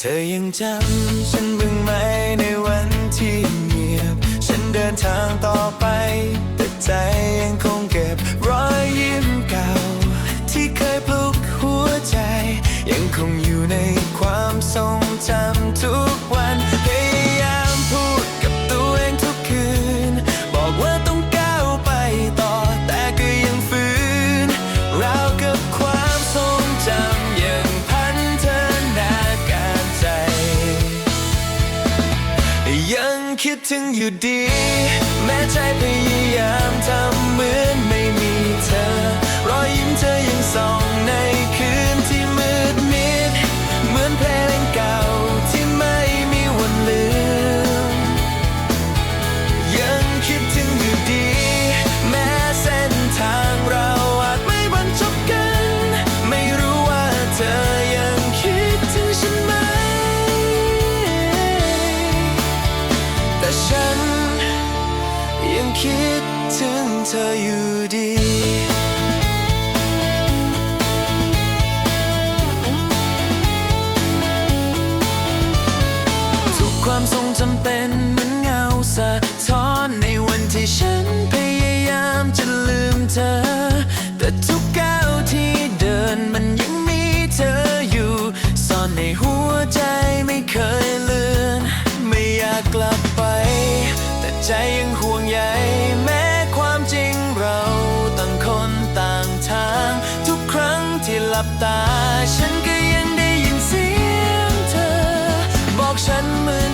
เธอยังจำฉันบ้างไหมในวันที่เงียบ ฉันเดินทางต่อไป แต่ใจยังคงเก็บรอยยิ้มเก่า ที่เคยปลุกหัวใจ ยังคงอยู่ในความทรงจำทุกวัน คิดถึงอยู่ดี แม้ใจพยาย คิดถึงเธออยู่ดีทุกความทรงจำเป็นเหมือนเงาสะท้อนในวันที่ฉันพยายามจะลืมเธอ แต่ทุกก้าวที่เดินมันยังมีเธออยู่ ซ่อนในหัวใจไม่เคย ยแม้ความจริงเราต่างคนต่างทาง ทุกครั้งที่หลับตา ฉันก็ยังได้ยินเสียงเธอ บอกฉันเมื่อ